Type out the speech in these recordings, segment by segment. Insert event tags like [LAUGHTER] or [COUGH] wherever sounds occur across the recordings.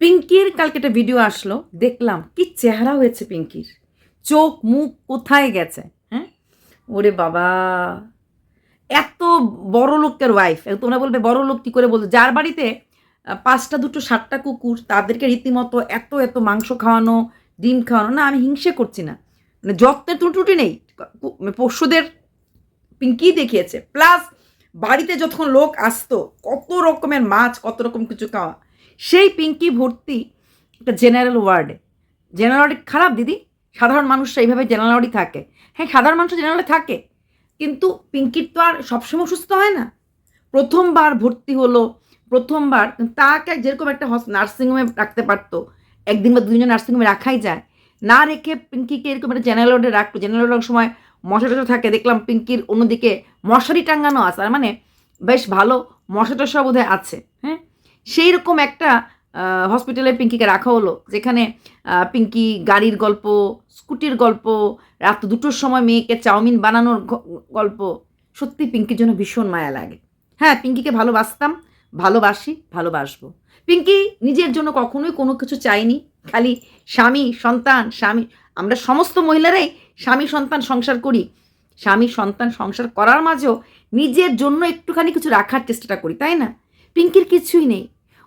পিঙ্কির কালকে একটা ভিডিও আসলো, দেখলাম কি চেহারা হয়েছে পিঙ্কির। চোখ, মুখ কোথায় গেছে হ্যাঁ? ওরে বাবা, এত বড় লোকের ওয়াইফ তোমরা বলবে বড় লোক কী করে বলতো যার বাড়িতে পাঁচটা, দুটো, সাতটা কুকুর, তাদেরকে রীতিমতো এত এত মাংস খাওয়ানো, ডিম খাওয়ানো, না, আমি হিংসে করছি না। মানে যত্নের ত্রুটি নেই। মানে পশুদের পিঙ্কি দেখিয়েছে। প্লাস বাড়িতে যতক্ষণ লোক আসতো, কত রকমের মাছ, কত রকম কিছু খাওয়া। সেই পিঙ্কি ভর্তি একটা জেনারেল ওয়ার্ডে জেনারেল ওয়ার্ডে খারাপ, দিদি। সাধারণ মানুষরা এইভাবে জেনারেল ওয়ার্ডই থাকে। হ্যাঁ সাধারণ মানুষ জেনারেলে থাকে। কিন্তু পিঙ্কির তো আর সবসময় সুস্থ হয় না। প্রথমবার ভর্তি হলো, প্রথমবার তাকে যেরকম একটা নার্সিংহোমে রাখতে পারতো, একদিন বা দুদিন নার্সিংহোমে রাখাই যায়। না রেখে পিঙ্কিকে এরকম একটা জেনারেল ওয়ার্ডে রাখতো জেনারেল ওয়ার্ডের সময় মশা টশা থাকে। দেখলাম পিঙ্কির অন্যদিকে মশারি টাঙ্গানো আছে। আর মানে বেশ ভালো মশা টশা বোধহয় আছে। সেই রকম একটা হসপিটালে পিঙ্কিকে রাখা হলো, যেখানে পিঙ্কি গাড়ির গল্প, স্কুটির গল্প, রাত দুটোর সময় মেয়েকে চাউমিন বানানোর গল্প সত্যি পিঙ্কির জন্য ভীষণ মায়া লাগে। হ্যাঁ পিঙ্কিকে ভালোবাসতাম, ভালোবাসি, ভালোবাসবো। পিঙ্কি নিজের জন্য কখনোই কোনো কিছু চাইনি খালি স্বামী, সন্তান, স্বামী, আমরা সমস্ত মহিলারাই স্বামী, সন্তান সংসার করি। স্বামী, সন্তান সংসার করার মাঝেও নিজের জন্য একটুখানি কিছু রাখার চেষ্টাটা করি, তাই না? পিঙ্কির কিছুই নেই।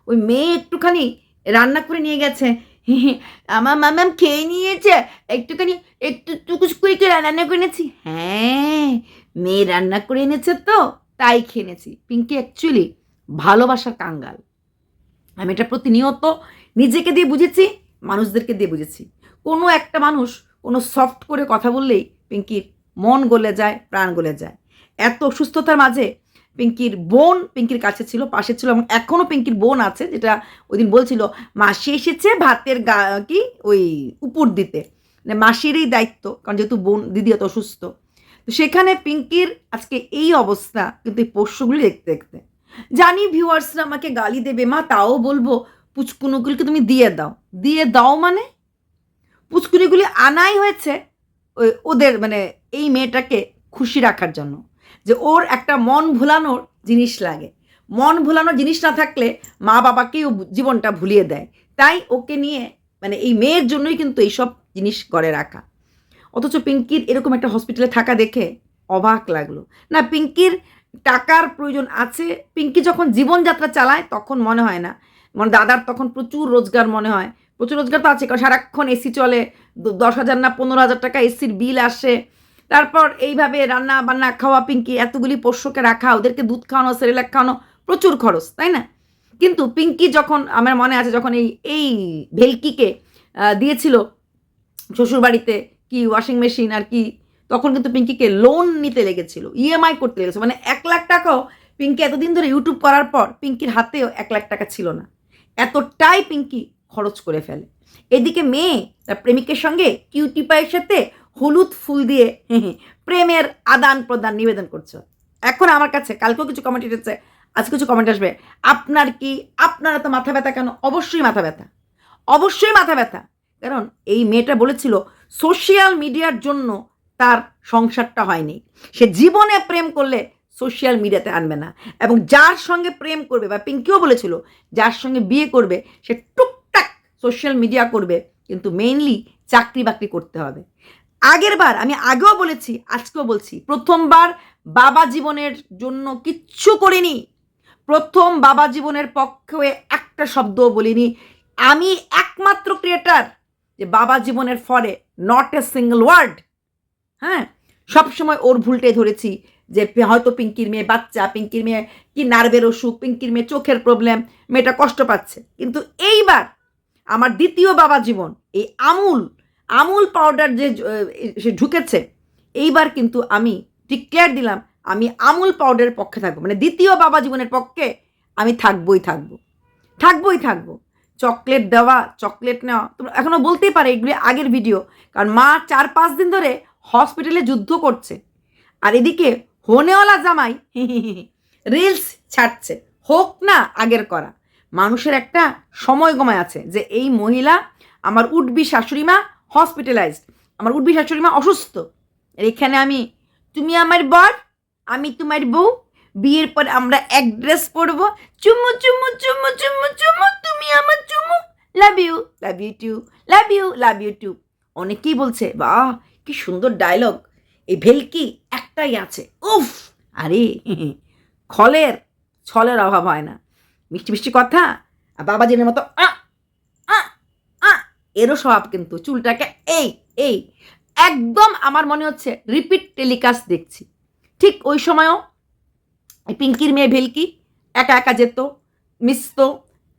ওই মেয়ে একটুখানি রান্না করে নিয়ে গেছে। [LAUGHS] আমার মামাম খেয়ে নিয়েছে। একটুখানি, একটু টুকুস করে একটু রান্না করে এনেছি। হ্যাঁ মেয়ে রান্না করে এনেছে তো, তাই খেয়ে এনেছি। পিঙ্কি অ্যাকচুয়ালি ভালোবাসার কাঙ্গাল। আমি এটা প্রতিনিয়ত নিজেকে দিয়ে বুঝেছি, মানুষদেরকে দিয়ে বুঝেছি। কোনো একটা মানুষ কোনো সফট করে কথা বললেই পিঙ্কির মন গলে যায়, প্রাণ গলে যায়। এত অসুস্থতার মাঝে পিঙ্কির বোন পিঙ্কির কাছে ছিল, পাশে ছিল এবং এখনও পিঙ্কির বোন আছে, যেটা ওই দিন বলছিল, মাসি এসেছে ভাতের গা, কি ওই উপর দিতে। মানে মাসিরই দায়িত্ব, কারণ যেহেতু বোন, দিদি এত অসুস্থ। তো সেখানে পিঙ্কির আজকে এই অবস্থা, কিন্তু এই পোষ্যগুলি দেখতে দেখতে। জানি ভিউয়ার্সরা আমাকে গালি দেবে, মা, তাও বলব, পুচকুনুগুলিকে তুমি দিয়ে দাও। দিয়ে দাও মানে? পুচকুনিগুলি আনাই হয়েছে ওদের মানে এই মেয়েটাকে খুশি রাখার জন্য। যে ওর একটা মন ভুলানোর জিনিস লাগে। মন ভুলানোর জিনিস না থাকলে মা বাবাকেও জীবনটা ভুলিয়ে দেয়। তাই ওকে নিয়ে মানে এই মেয়ের জন্যই কিন্তু এইসব জিনিস করে রাখা। অথচ পিঙ্কির এরকম একটা হসপিটালে থাকা দেখে অবাক লাগল। না, পিঙ্কির টাকার প্রয়োজন আছে। পিঙ্কি যখন জীবনযাত্রা চালায় তখন মনে হয় না। মানে দাদার তখন প্রচুর রোজগার মনে হয়। প্রচুর রোজগার তো আছে, কারণ সারাক্ষণ এসি চলে দশ হাজার না পনেরো হাজার টাকা এসির বিল আসে। তারপর এইভাবে রান্না বান্না, খাওয়া, পিঙ্কি, এতগুলি পোষ্যকে রাখা, ওদেরকে দুধ খাওয়ানো, সেরেলাক খাওয়ানো, প্রচুর খরচ, তাই না? কিন্তু পিঙ্কি যখন, আমার মনে আছে যখন এই এই ভেলকিকে দিয়েছিল শ্বশুরবাড়িতে কি ওয়াশিং মেশিন আর কি, তখন কিন্তু পিঙ্কিকে লোন নিতে লেগেছিল ইএমআই করতে লেগেছে মানে এক লাখ টাকাও পিঙ্কি এতদিন ধরে ইউটিউব করার পর পিঙ্কির হাতেও এক লাখ টাকা ছিল না। এতটাই পিঙ্কি খরচ করে ফেলে। এদিকে মেয়ে তার প্রেমিকের সঙ্গে কিউটি পায়ের সাথে হলুদ ফুল দিয়ে প্রেমের আদান প্রদান নিবেদন করছ। এখন আমার কাছে, কালকেও কিছু কমেন্ট এসেছে আজ কিছু কমেন্ট আসবে। আপনার কি, আপনারা তো মাথা ব্যথা কেন? অবশ্যই মাথা ব্যথা। অবশ্যই মাথা ব্যথা। কারণ এই মেয়েটা বলেছিল সোশ্যাল মিডিয়ার জন্য তার সংসারটা হয়নি। সে জীবনে প্রেম করলে সোশ্যাল মিডিয়াতে আনবে না। এবং যার সঙ্গে প্রেম করবে, বা পিঙ্কিও বলেছিল, যার সঙ্গে বিয়ে করবে, সে টুকটাক সোশ্যাল মিডিয়া করবে, কিন্তু মেইনলি চাকরি বাকরি করতে হবে। আগের বার, আমি আগেও বলেছি, আজকেও বলছি, প্রথমবার বাবা জীবনের জন্য কিচ্ছু করিনি। প্রথম বাবা জীবনের পক্ষে একটা শব্দও বলিনি। আমি একমাত্র ক্রিয়েটার যে বাবা জীবনের ফরে নট এ সিঙ্গল ওয়ার্ড হ্যাঁ? সবসময় ওর ভুলটাই ধরেছি যে হয়তো পিঙ্কির মেয়ে বাচ্চা, পিঙ্কির মেয়ে কি নার্ভের অসুখ, পিঙ্কির মেয়ে চোখের প্রবলেম মেয়েটা কষ্ট পাচ্ছে। কিন্তু এইবার আমার দ্বিতীয় বাবা জীবন, এই আমুল আমুল পাউডার যে সে ঢুকেছে, এইবার কিন্তু আমি ডিক্লেয়ার দিলাম, আমি আমুল পাউডারের পক্ষে থাকব। মানে দ্বিতীয় বাবা জীবনের পক্ষে আমি থাকবই থাকব। থাকবই থাকব। চকলেট দেওয়া, চকলেট নেওয়া, তোমরা এখনও বলতেই পারে এগুলি আগের ভিডিও কারণ মা চার পাঁচ দিন ধরে হসপিটালে যুদ্ধ করছে। আর এদিকে হোনেওয়ালা জামাই [LAUGHS] রিলস ছাড়ছে। হোক না আগের করা। মানুষের একটা সময় গমায় আছে যে, এই মহিলা আমার উঠবি শাশুড়ি মা হসপিটালাইজড আমার উডবি শাশুড়ি মা অসুস্থ। এখানে আমি, তুমি আমার বর, আমি তোমার বউ। বিয়ের পর আমরা এক ড্রেস পরবো। চুমু চুমু চুমু চুমু চুমু, তুমি আমার চুমু। Love you love you too love you love you too অনেকেই বলছে, বাহ, কি সুন্দর ডায়লগ এই ভেলকি একটাই আছে। উফ, আরে, খলের, ছলের অভাব হয় না। মিষ্টি মিষ্টি কথা, আর বাবাজিনের মতো আ আ আ এরও স্বভাব কিন্তু। চুলটাকে এই এই, একদম আমার মনে হচ্ছে রিপিট টেলিকাস্ট দেখছি। ঠিক ওই সময়ও পিঙ্কির মেয়ে ভেলকি একা একা যেত, মিশতো।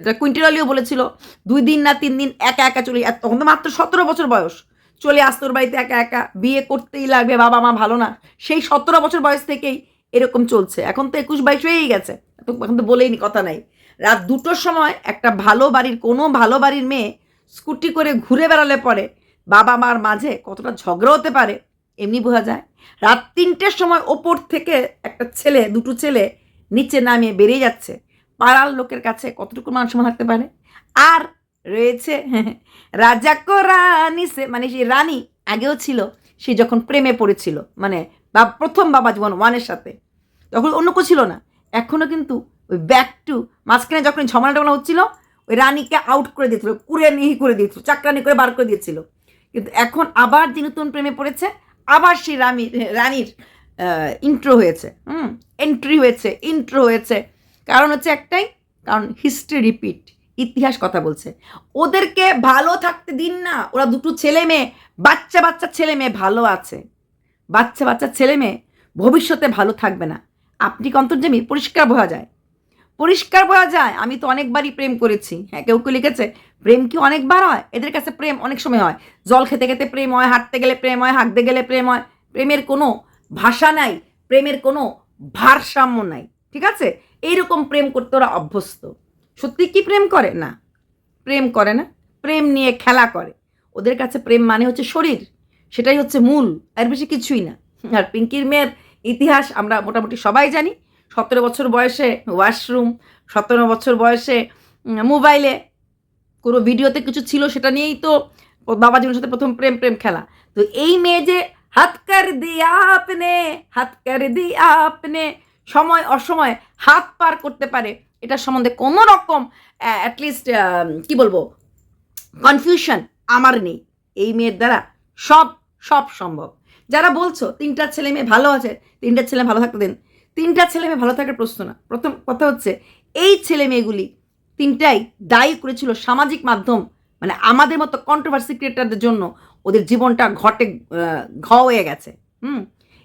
এটা কুইন্টেলালিও বলেছিল, দুই দিন না তিন দিন একা একা চলে তখন তো মাত্র সতেরো বছর বয়স। চলে আসতো ওর বাড়িতে একা একা, বিয়ে করতেই লাগবে, বাবা মা ভালো না। সেই সতেরো বছর বয়স থেকেই এরকম চলছে। এখন তো একুশ বাইশ হয়েই গেছে, এখন তো বলেই কথা নাই। রাত দুটোর সময় একটা ভালো বাড়ির, কোনো ভালো বাড়ির মেয়ে স্কুটি করে ঘুরে বেড়ালে পরে বাবা মার মাঝে কতটা ঝগড়া হতে পারে, এমনি বোঝা যায়। রাত তিনটের সময় ওপর থেকে একটা ছেলে, দুটো ছেলে নিচে নামিয়ে বেরিয়ে যাচ্ছে। পাড়ার লোকের কাছে কতটুকু মান সম্মান থাকতে পারে? আর রয়েছে [LAUGHS] রাজা কো রানী সে মানে সেই রানী আগেও ছিল, সে যখন প্রেমে পড়েছিল মানে বা প্রথম বাবা জীবন ওয়ানের সাথে। তখন অন্য কেউ ছিল না। এখনও কিন্তু ওই ব্যাক টু মাঝখানে যখন ঝমানা টমানা হচ্ছিল ওই রানীকে আউট করে দিয়েছিল, কুড়ে নিহি করে দিয়েছিল, চাকরানি করে বার করে দিয়েছিল। কিন্তু এখন আবার যে নতুন প্রেমে পড়েছে, আবার সেই রানী, রানীর ইন্ট্রো হয়েছে, হুম এন্ট্রি হয়েছে ইন্ট্রো হয়েছে। কারণ হচ্ছে একটাই, কারণ হিস্ট্রি রিপিট ইতিহাস কথা বলছে। ওদেরকে ভালো থাকতে দিন না, ওরা দুটো ছেলে মেয়ে, বাচ্চা বাচ্চা ছেলে মেয়ে ভালো আছে। বাচ্চা বাচ্চা ছেলে মেয়ে ভবিষ্যতে ভালো থাকবে না। আপনি কি অন্তর্জামী পরিষ্কার বোঝা যায়। পরিষ্কার বোঝা যায়, আমি তো অনেকবারই প্রেম করেছি। হ্যাঁ কেউ কেউ লিখেছে, প্রেম কি অনেকবার হয়? এদের কাছে প্রেম অনেক সময় হয়। জল খেতে খেতে প্রেম হয়, হাঁটতে গেলে প্রেম হয়, হাঁকতে গেলে প্রেম হয়। প্রেমের কোনো ভাষা নাই, প্রেমের কোনো ভারসাম্য নাই, ঠিক আছে? এইরকম প্রেম করতে ওরা অভ্যস্ত। সত্যি কি প্রেম করে? না, প্রেম করে না। প্রেম নিয়ে খেলা করে। ওদের কাছে প্রেম মানে হচ্ছে শরীর, সেটাই হচ্ছে মূল এর বেশি কিছুই না। আর পিঙ্কির মেয়ের ইতিহাস আমরা মোটামুটি সবাই জানি। সতেরো বছর বয়সে ওয়াশরুম, সতেরো বছর বয়সে মোবাইলে কোনো ভিডিওতে কিছু ছিল, সেটা নিয়েই তো বাবা জীবনের সাথে প্রথম প্রেম প্রেম খেলা। তো এই মেয়ে যে, হাত কর দিয়া আপনে, হাত কর দিয়া আপনে, সময় অসময় হাত পার করতে পারে এটা সম্বন্ধে কোনো রকম অ্যাটলিস্ট কি বলব কনফিউশন আমার নেই। এই মেয়ের দ্বারা সব সব সম্ভব। যারা বলছো, তিনটা ছেলে মেয়ে ভালো আছে, তিনটা ছেলে ভালো থাকতে দেন তিনটা ছেলে মেয়ে ভালো থাকার প্রশ্ন না। প্রথম কথা হচ্ছে, এই ছেলে মেয়েগুলি তিনটাই দায়ী করেছিল সামাজিক মাধ্যম মানে আমাদের মতো কন্ট্রোভার্সি ক্রিয়েটারদের জন্য ওদের জীবনটা ঘটে ঘ হয়ে গেছে। হুম?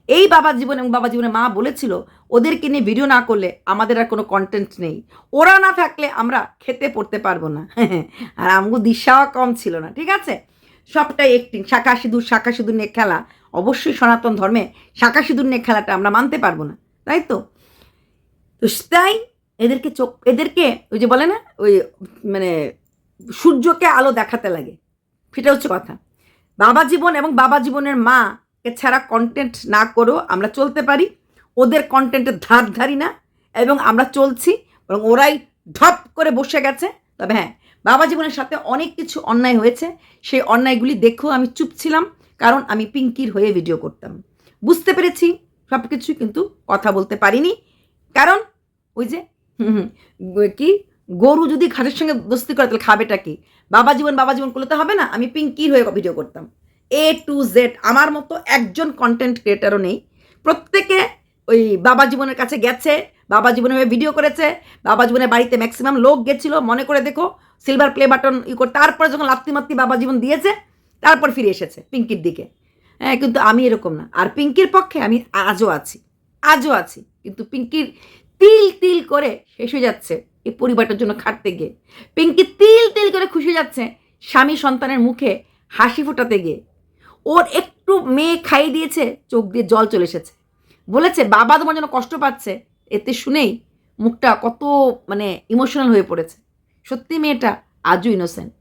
এই বাবা জীবন এবং বাবা জীবনে মা বলেছিল, ওদেরকে নিয়ে ভিডিও না করলে আমাদের আর কোনো কন্টেন্ট নেই। ওরা না থাকলে আমরা খেতে পড়তে পারব না। [LAUGHS] আর আমগো দিশাও কম ছিল না, ঠিক আছে? সবটাই একটিং শাখা সিঁদুর শাখা সিঁদুর নিয়ে খেলা। অবশ্যই সনাতন ধর্মে শাখা সিঁদুর নিয়ে খেলাটা আমরা মানতে পারব না। তাই তো তো তাই এদেরকে চোখ, এদেরকে ওই যে বলে না, ওই মানে সূর্যকে আলো দেখাতে লাগে। সেটা হচ্ছে কথা। বাবা জীবন এবং বাবা জীবনের মা কে ছাড়া কন্টেন্ট না করেও আমরা চলতে পারি। ওদের কন্টেন্টের ধার ধারি না এবং আমরা চলছি এবং ওরাই ধপ করে বসে গেছে। তবে হ্যাঁ বাবা জীবনের সাথে অনেক কিছু অন্যায় হয়েছে। সেই অন্যায়গুলি দেখেও আমি চুপ ছিলাম, কারণ আমি পিঙ্কির হয়ে ভিডিও করতাম। বুঝতে পেরেছি? সব কিছু কিন্তু কথা বলতে পারিনি। কারণ ওই যে কি? গরু যদি ঘাটের সঙ্গে দোস্তি করে, তাহলে খাবেটা কি? বাবা জীবন বাবা জীবন করলে তো হবে না? আমি পিঙ্কির হয়ে ভিডিও করতাম। এ টু জেড আমার মতো একজন কন্টেন্ট ক্রিয়েটারও নেই। প্রত্যেকে ওই বাবা জীবনের কাছে গেছে, বাবা জীবনে হয়ে ভিডিও করেছে, বাবা জীবনের বাড়িতে ম্যাক্সিমাম লোক গেছিল, মনে করে দেখো সিলভার প্লে বাটন ই করে, তারপরে যখন লাত্তি মাত্তি বাবা জীবন দিয়েছে, তারপর ফিরে এসেছে পিঙ্কির দিকে। হ্যাঁ কিন্তু আমি এরকম না। আর পিঙ্কির পক্ষে আমি আজও আছি আজও আছি। কিন্তু পিঙ্কির তিল তিল করে শেষ হয়ে যাচ্ছে এই পরিবারটার জন্য খাটতে গিয়ে। পিঙ্কি তিল তিল করে খুশি যাচ্ছে স্বামী সন্তানের মুখে হাসি ফোটাতে গিয়ে। ওর একটু মেয়ে খাইয়ে দিয়েছে, চোখ দিয়ে জল চলে এসেছে। বলেছে, বাবা তোমার জন্য কষ্ট পাচ্ছে। এতে শুনেই মুখটা কত মানে ইমোশনাল হয়ে পড়েছে। সত্যি মেয়েটা আজও ইনোসেন্ট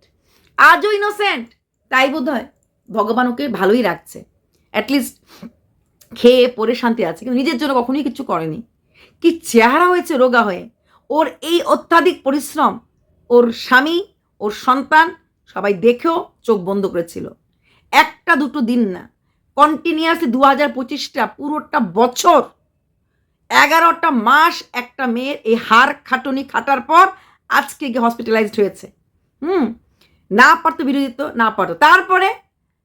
আজও ইনোসেন্ট তাই বোধ হয় ভগবান ওকে ভালোই রাখছে। অ্যাটলিস্ট খেয়ে পরে শান্তি আছে, কিন্তু নিজের জন্য কখনোই কিছু করেনি। কি চেহারা হয়েছে রোগা হয়ে। ওর এই অত্যাধিক পরিশ্রম, ওর স্বামী, ওর সন্তান, সবাই দেখেও চোখ বন্ধ করেছিল। একটা দুটো দিন না কন্টিনিউয়াসলি দু হাজার পঁচিশটা, পুরোটা বছর, এগারোটা মাস একটা মেয়ের এই হার খাটুনি খাটার পর আজকে গিয়ে হসপিটালাইজড হয়েছে। হুম, না পারতো দিত না পারতো। তারপরে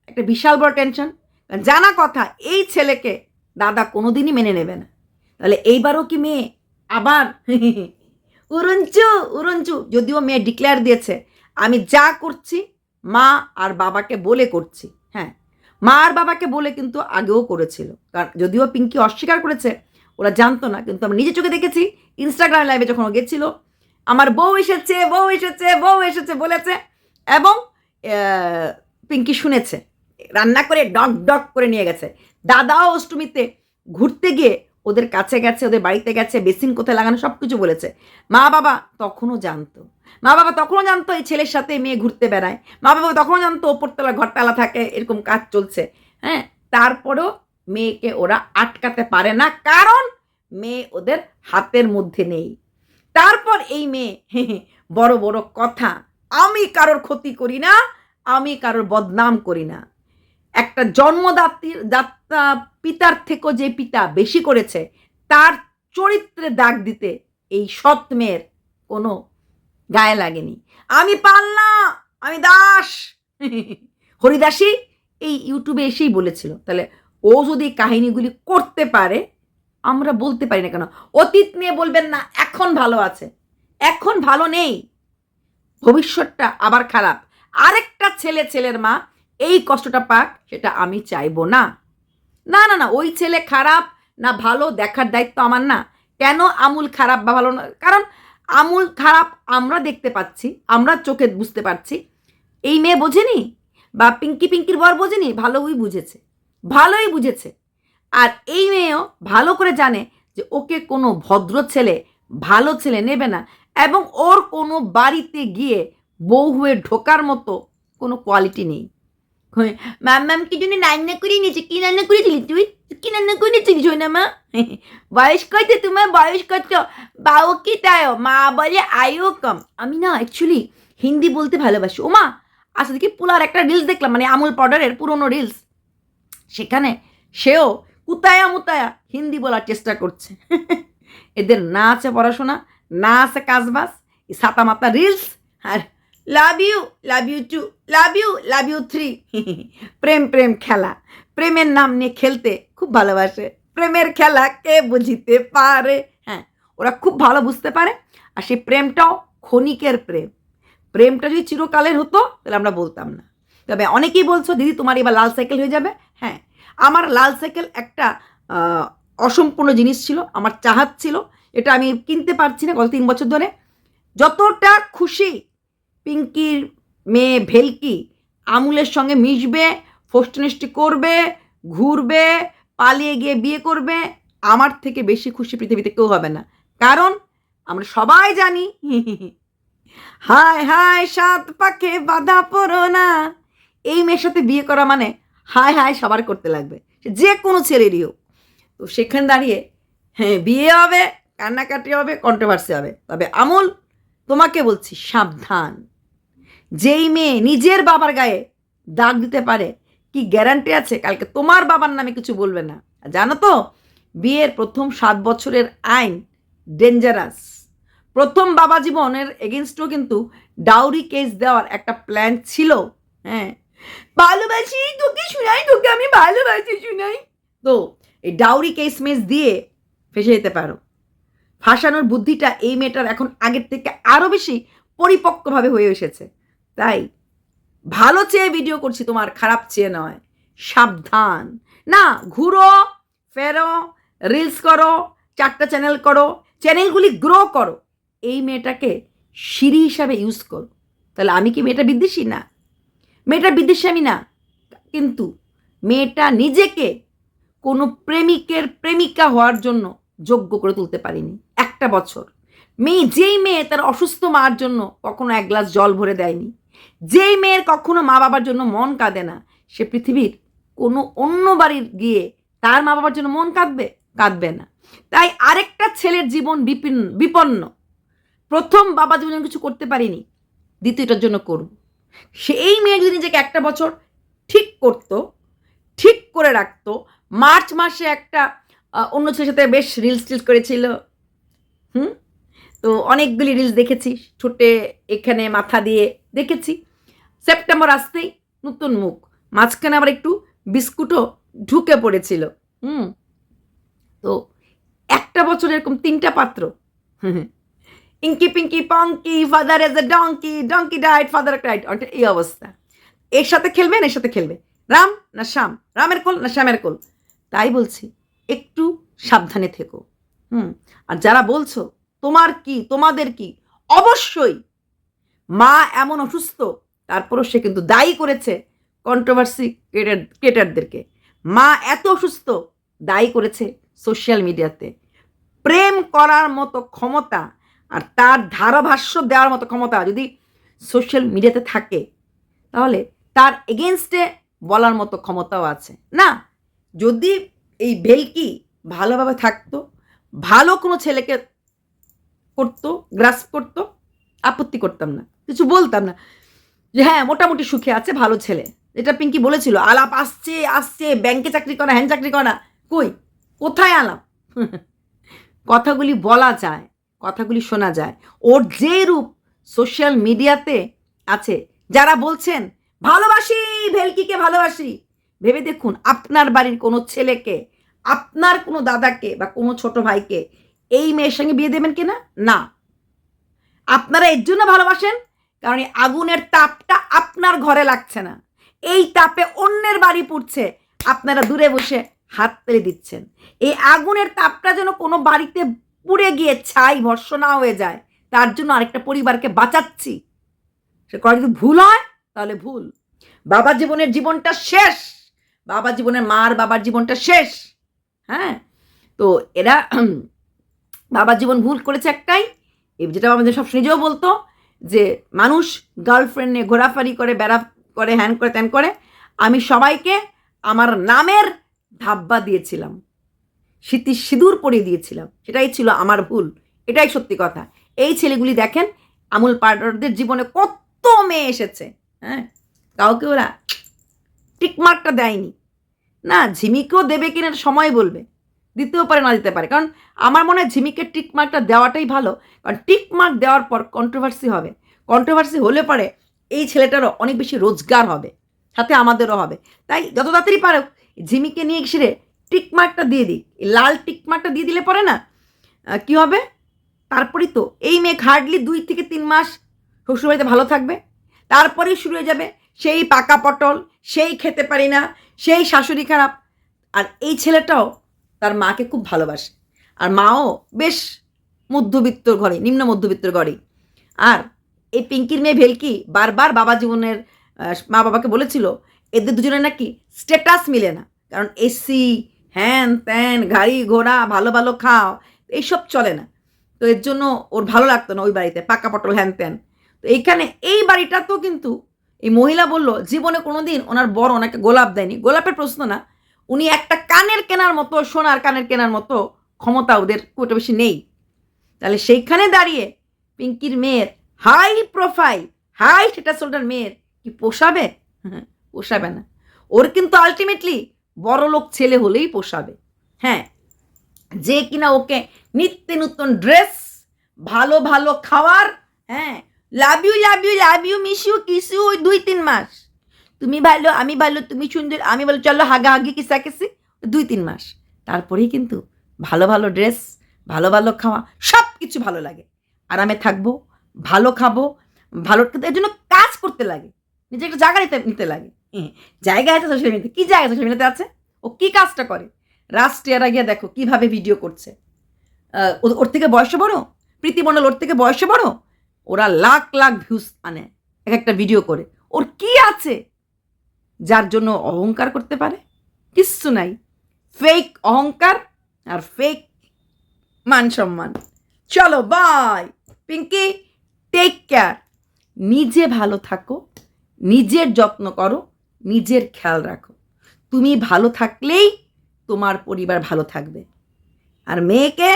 একটা বিশাল বড় টেনশন জানা কথা, এই ছেলেকে দাদা কোনোদিনই মেনে নেবে না। তাহলে এইবারও কি মেয়ে? আবার? [LAUGHS] উড়ঞ্চু উড়ঞ্চু যদিও মেয়ে ডিক্লেয়ার দিয়েছে, আমি যা করছি, মা আর বাবাকে বলে করছি হ্যাঁ। মা আর বাবাকে বলে কিন্তু আগেও করেছিল। কারণ যদিও পিঙ্কি অস্বীকার করেছে, ওরা জানতো না, কিন্তু আমি নিজে চোখে দেখেছি ইনস্টাগ্রাম লাইভে যখন ও গেছিল, আমার বউ এসেছে বউ এসেছে বউ এসেছে বলেছে, এবং পিঙ্কি শুনেছে। রান্না করে ডক ডক করে নিয়ে গেছে। দাদাও অষ্টমীতে ঘুরতে গিয়ে ওদের কাছে গেছে, ওদের বাড়িতে গেছে, বেসিন কোথায় লাগানো সব কিছু বলেছে। মা বাবা তখনও জানতো। মা বাবা তখনও জানতো এই ছেলের সাথে মেয়ে ঘুরতে বেড়ায়। মা বাবা তখনও জানতো ওপরতলা ঘরতলা থাকে, এরকম কাজ চলছে। হ্যাঁ তারপরেও মেয়েকে ওরা আটকাতে পারে না, কারণ মেয়ে ওদের হাতের মধ্যে নেই। তারপর এই মেয়ে বড় বড় কথা, আমি কারোর ক্ষতি করি না, আমি কারোর বদনাম করি না। একটা জন্মদাত্রীর দাত্তা, পিতার থেকেও যে পিতা বেশি করেছে, তার চরিত্রে দাগ দিতে এই সৎ মেয়ের কোনো গায়ে লাগেনি। আমি পাল্লা, আমি দাস। [LAUGHS] হরিদাসী এই ইউটিউবে এসেই বলেছিল, তাহলে ও যদি কাহিনীগুলি করতে পারে, আমরা বলতে পারি না কেন? অতীত নিয়ে বলবেন না, এখন ভালো আছে। এখন ভালো নেই। ভবিষ্যৎটা আবার খারাপ। আরেকটা ছেলে, ছেলের মা এই কষ্টটা পাক, সেটা আমি চাইব না। না না না, ওই ছেলে খারাপ না ভালো দেখার দায়িত্ব আমার না। কেন আমুল খারাপ বা ভালো না? কারণ আমুল খারাপ আমরা দেখতে পাচ্ছি, আমরা চোখে বুঝতে পারছি। এই মেয়ে বোঝেনি? বা পিঙ্কি পিঙ্কির বর বোঝেনি? ভালোই বুঝেছে। ভালোই বুঝেছে। আর এই মেয়েও ভালো করে জানে যে ওকে কোনো ভদ্র ছেলে, ভালো ছেলে নেবে না এবং ওর কোনো বাড়িতে গিয়ে বউ হয়ে ঢোকার মতো কোনো কোয়ালিটি নেই। ম্যাম ম্যাম কি জন্য রান্না করে নিয়েছে কি রান্না করেছিলি তুই? কি রান্না করেছিলি না মা [LAUGHS] বয়স কত তোমার? বয়স কত? বাও কি তাই, মা বলে আয়ু কম। আমি না অ্যাকচুয়ালি হিন্দি বলতে ভালোবাসি। ও মা আসলে কি পুলার একটা রিলস দেখলাম মানে আমুল পাউডারের পুরনো রিলস সেখানে সেও কুতায়া মুতায়া হিন্দি বলার চেষ্টা করছে। [LAUGHS] এদের না আছে পড়াশোনা না আছে কাজবাজ এই সাতা মাতা reels R love you love you too love you love you three প্রেম প্রেম খেলা। প্রেমের নাম নিয়ে খেলতে খুব ভালোবাসে। প্রেমের খেলা কে বুঝিতে পারে? হ্যাঁ ওরা খুব ভালো বুঝতে পারে। আর সেই প্রেমটাও ক্ষণিকের প্রেম। প্রেমটা যদি চিরকালের হতো, তাহলে আমরা বলতাম না। তবে অনেকেই বলছো, দিদি, তোমার এবার লাল সাইকেল হয়ে যাবে? হ্যাঁ আমার লাল সাইকেল একটা অসম্পূর্ণ জিনিস ছিল, আমার চাহাত ছিল। এটা আমি কিনতে পারছি না গত তিন বছর ধরে। যতটা খুশি পিঙ্কির মেয়ে ভেলকি আমুলের সঙ্গে মিশবে, ফষ্টিনষ্টি করবে, ঘুরবে, পালিয়ে গিয়ে বিয়ে করবে, আমার থেকে বেশি খুশি পৃথিবীতে কেউ হবে না। কারণ আমরা সবাই জানি, হায় হায় সাত পাখে বাধা পড়ো না। এই মেয়ের সাথে বিয়ে করা মানে হায় হায় সবার করতে লাগবে, যে কোনো ছেলেরই হোক। তো সেখানে দাঁড়িয়ে হ্যাঁ বিয়ে হবে, কান্নাকাটি হবে কন্ট্রোভার্সি হবে। তবে আমুল, তোমাকে বলছি সাবধান। যেই মেয়ে নিজের বাবার গায়ে দাগ দিতে পারে, কি গ্যারান্টি আছে? কালকে তোমার বাবার নামে কিছু বলবে না। জানো তো, বিয়ের প্রথম সাত বছরের আইন ডেঞ্জারাস প্রথম বাবা জীবনের এগেনস্টও কিন্তু ডাউরি কেস দেওয়ার একটা প্ল্যান ছিল। হ্যাঁ। ভালোবাসি তোকে শুনাই, তোকে আমি ভালোবাসি শুনাই। তো, এই ডাউরি কেস মেস দিয়ে ফেসে যেতে পারো। ফাঁসানোর বুদ্ধিটা এই মেয়েটার এখন আগের থেকে আরও বেশি পরিপক্কভাবে হয়ে এসেছে। তাই ভালো চেয়ে ভিডিও করছি, তোমার খারাপ চেয়ে নয়। সাবধান। না, ঘুরো, ফেরো রিলস করো, চারটা চ্যানেল করো চ্যানেলগুলি গ্রো করো। এই মেয়েটাকে সিঁড়ি হিসাবে ইউজ করো। তাহলে আমি কি মেয়েটা বিদ্বেষী? না। মেয়েটা বিদ্বেষী আমি না। কিন্তু মেয়েটা নিজেকে কোনো প্রেমিকের প্রেমিকা হওয়ার জন্য যোগ্য করে তুলতে পারিনি। একটা বছর। মেয়ে, যেই মেয়ে তার অসুস্থ মার জন্য কখনো এক গ্লাস জল ভরে দেয়নি। যেই মেয়ের কখনো মা বাবার জন্য মন কাঁদে না, সে পৃথিবীর কোনো অন্য বাড়ির গিয়ে তার মা বাবার জন্য মন কাঁদবে কাঁদবে না। তাই আরেকটা ছেলের জীবন বিপিন্ন, বিপন্ন। প্রথম বাবা জীবনে কিছু করতে পারিনি, দ্বিতীয়টার জন্য করব। সেই মেয়ে যদি নিজেকে একটা বছর ঠিক করতো, ঠিক করে রাখতো, মার্চ মাসে একটা অন্য ছেলের সাথে বেশ রিলস টিলস করেছিল। হুম? তো অনেকগুলি রিলস দেখেছি, ঠোঁটে এখানে মাথা দিয়ে দেখেছি। সেপ্টেম্বর আসতেই নতুন মুখ, মাঝখানে আবার একটু বিস্কুটও ঢুকে পড়েছিল, হুম। তো একটা বছর এরকম তিনটা পাত্র inky pinky ponky father had a donkey donkey died father died cried এই অবস্থা। এর সাথে খেলবেন এর সাথে খেলবে? রাম না শ্যাম? রামের কোল না শ্যামের কোল? তাই বলছি, একটু সাবধানে থেকো, হুম। আর যারা বলছো তোমার কি, তোমাদের কি? অবশ্যই। মা এমন অসুস্থ, তারপরও সে কিন্তু দায়ী করেছে কন্ট্রোভার্সি ক্রিয়েটার ক্রিয়েটারদেরকে মা এত অসুস্থ, দায়ী করেছে সোশ্যাল মিডিয়াতে প্রেম করার মতো ক্ষমতা আর তার ধারাভাষ্য দেওয়ার মতো ক্ষমতা যদি সোশ্যাল মিডিয়াতে থাকে, তাহলে তার এগেনস্টে বলার মতো ক্ষমতাও আছে। না, যদি এই ভেলকি ভালোভাবে থাকতো, ভালো কোনো ছেলেকে করতো, গ্রাস করতো, আপত্তি করতাম না। কিছু বলতাম না। যে হ্যাঁ মোটামুটি সুখে আছে, ভালো ছেলে। এটা পিঙ্কি বলেছিল, আলাপ আসছে আসছে, ব্যাংকে চাকরি করা, হ্যান চাকরি করা। কই? কোথায় আলাপ? [LAUGHS] কথাগুলি বলা যায়, কথাগুলি শোনা যায়। ওর যে রূপ সোশ্যাল মিডিয়াতে আছে, যারা বলছেন, ভালোবাসি, ভেলকিকে ভালোবাসি। ভেবে দেখুন, আপনার বাড়ির কোনো ছেলেকে, আপনার কোনো দাদাকে বা কোনো ছোট ভাইকে এই মেয়ের সঙ্গে বিয়ে দেবেন কিনা? না। আপনারা এর জন্য ভালোবাসেন, কারণ এই আগুনের তাপটা আপনার ঘরে লাগছে না। এই তাপে অন্যের বাড়ি পুড়ছে। আপনারা দূরে বসে হাত পেরে দিচ্ছেন। এই আগুনের তাপটা যেন কোনো বাড়িতে পুড়ে গিয়ে ছাই ভর্ষ না হয়ে যায়, তার জন্য আরেকটা পরিবারকে বাঁচাচ্ছি। সে করা যদি ভুল হয়, তাহলে ভুল। বাবা জীবনের জীবনটা শেষ। বাবা জীবনের মার বাবার জীবনটা শেষ। হ্যাঁ? তো এরা বাবা জীবন ভুল করেছে একটাই যেটা আমাদের সব নিজেও বলতো, যে মানুষ গার্লফ্রেন্ড নিয়ে ঘোরাফারি করে, বেড়া করে, হ্যান করে, ত্যান করে, আমি সবাইকে আমার নামের ধাব্বা দিয়েছিলাম। স্মৃতি সিঁদুর পরিয়ে দিয়েছিলাম। সেটাই ছিল আমার ভুল। এটাই সত্যি কথা। এই ছেলেগুলি দেখেন, আমুল পাউডারদের জীবনে কত মেয়ে এসেছে হ্যাঁ? কাউকে ওরা টিকমার্কটা দেয়নি। না, ঝিমিকেও দেবে কিনা সময় বলবে। দিতেও পারে না দিতে পারে। কারণ আমার মনে হয় ঝিমিকে টিকমার্কটা দেওয়াটাই ভালো। কারণ টিকমার্ক দেওয়ার পর কন্ট্রোভার্সি হবে। কন্ট্রোভার্সি হলে পরে এই ছেলেটারও অনেক বেশি রোজগার হবে। সাথে আমাদেরও হবে। তাই যত তাড়াতাড়ি পারো ঝিমিকে নিয়ে সেরে টিকমার্কটা দিয়ে দিই লাল টিকমার্কটা দিয়ে দিলে পরে না কি হবে? তারপরেই তো এই মেয়ে হার্ডলি দুই থেকে তিন মাস শ্বশুরবাড়িতে ভালো থাকবে। তারপরেই শুরু হয়ে যাবে সেই পাকা পটল, সেই খেতে পারি না, সেই শাশুড়ি খারাপ। আর এই ছেলেটাও তার মাকে খুব ভালোবাসে। আর মাও বেশ মধ্যবিত্তর ঘরে, নিম্ন মধ্যবিত্তর ঘরে। আর এই পিঙ্কির মেয়ে ভেলকি বারবার বাবা জীবনের মা বাবাকে বলেছিল, এদের দুজনের নাকি স্ট্যাটাস মিলে না। কারণ এসি হ্যান ত্যান গাড়ি ঘোড়া, ভালো ভালো খাও, এইসব চলে না। তো এর জন্য ওর ভালো লাগতো না ওই বাড়িতে, পাকা পটল, হ্যান ত্যান। তো এইখানে এই বাড়িটা তো কিন্তু এই মহিলা বলল, জীবনে কোনো দিন ওনার বড় ওনাকে গোলাপ দেয়নি। গোলাপের প্রশ্ন না উনি একটা কানের কেনার মতো, সোনার কানের কেনার মতো ক্ষমতা ওদের খুব বেশি নেই। তাহলে সেইখানে দাঁড়িয়ে পিঙ্কির মেয়ের high profile high status holder মেয়ের কি পোষাবে? [LAUGHS] পোষাবে না। ওর কিন্তু আলটিমেটলি বড় লোক ছেলে হলেই পোষাবে। হ্যাঁ যে কিনা ওকে নিত্য নতুন ড্রেস ভালো ভালো খাওয়ার হ্যাঁ love you love you love you miss you kiss you ওই দুই, তিন মাস। তুমি ভালো আমি ভালো তুমি সুন্দর আমি বলো চলো হাগাহাগি কিসা কিসি দুই তিন মাস। তারপরেই কিন্তু ভালো ভালো ড্রেস ভালো ভালো খাওয়া সব কিছু ভালো লাগে। আরামে থাকব ভালো খাব ভালো এর জন্য কাজ করতে লাগে। নিজে একটা জায়গা নিতে নিতে লাগে। হ্যাঁ, জায়গা আছে সোশ্যাল মিডিয়াতে কী জায়গা সোশ্যাল মিডিয়াতে আছে? ও কী কাজটা করে? রাষ্ট্রিয়ারা গিয়ে দেখো কীভাবে ভিডিও করছে। ওর থেকে বয়সে বড়? প্রীতিমণ্ডল ওর থেকে বয়সে বড়? ওরা লাখ লাখ ভিউজ আনে। এক একটা ভিডিও করে। ওর কি আছে? যার জন্য অহংকার করতে পারে? কিচ্ছু নাই। ফেক অহংকার আর ফেক মান সম্মান চলো বাই পিঙ্কি টেক কেয়ার নিজে ভালো থাকো, নিজের যত্ন করো, নিজের খেয়াল রাখো। তুমি ভালো থাকলেই তোমার পরিবার ভালো থাকবে। আর মেয়েকে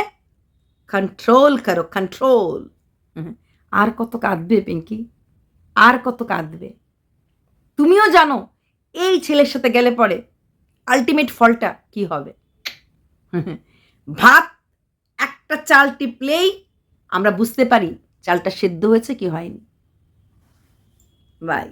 কন্ট্রোল করো কন্ট্রোল আর কত কাঁদবে পিঙ্কি আর কত কাঁদবে? তুমিও জানো এই ছেলের সাথে গেলে পরে আলটিমেট ফলটা কি হবে? ভাত, একটা চাল টিপলেই আমরা বুঝতে পারি চালটা সেদ্ধ হয়েছে কি হয়নি। বাই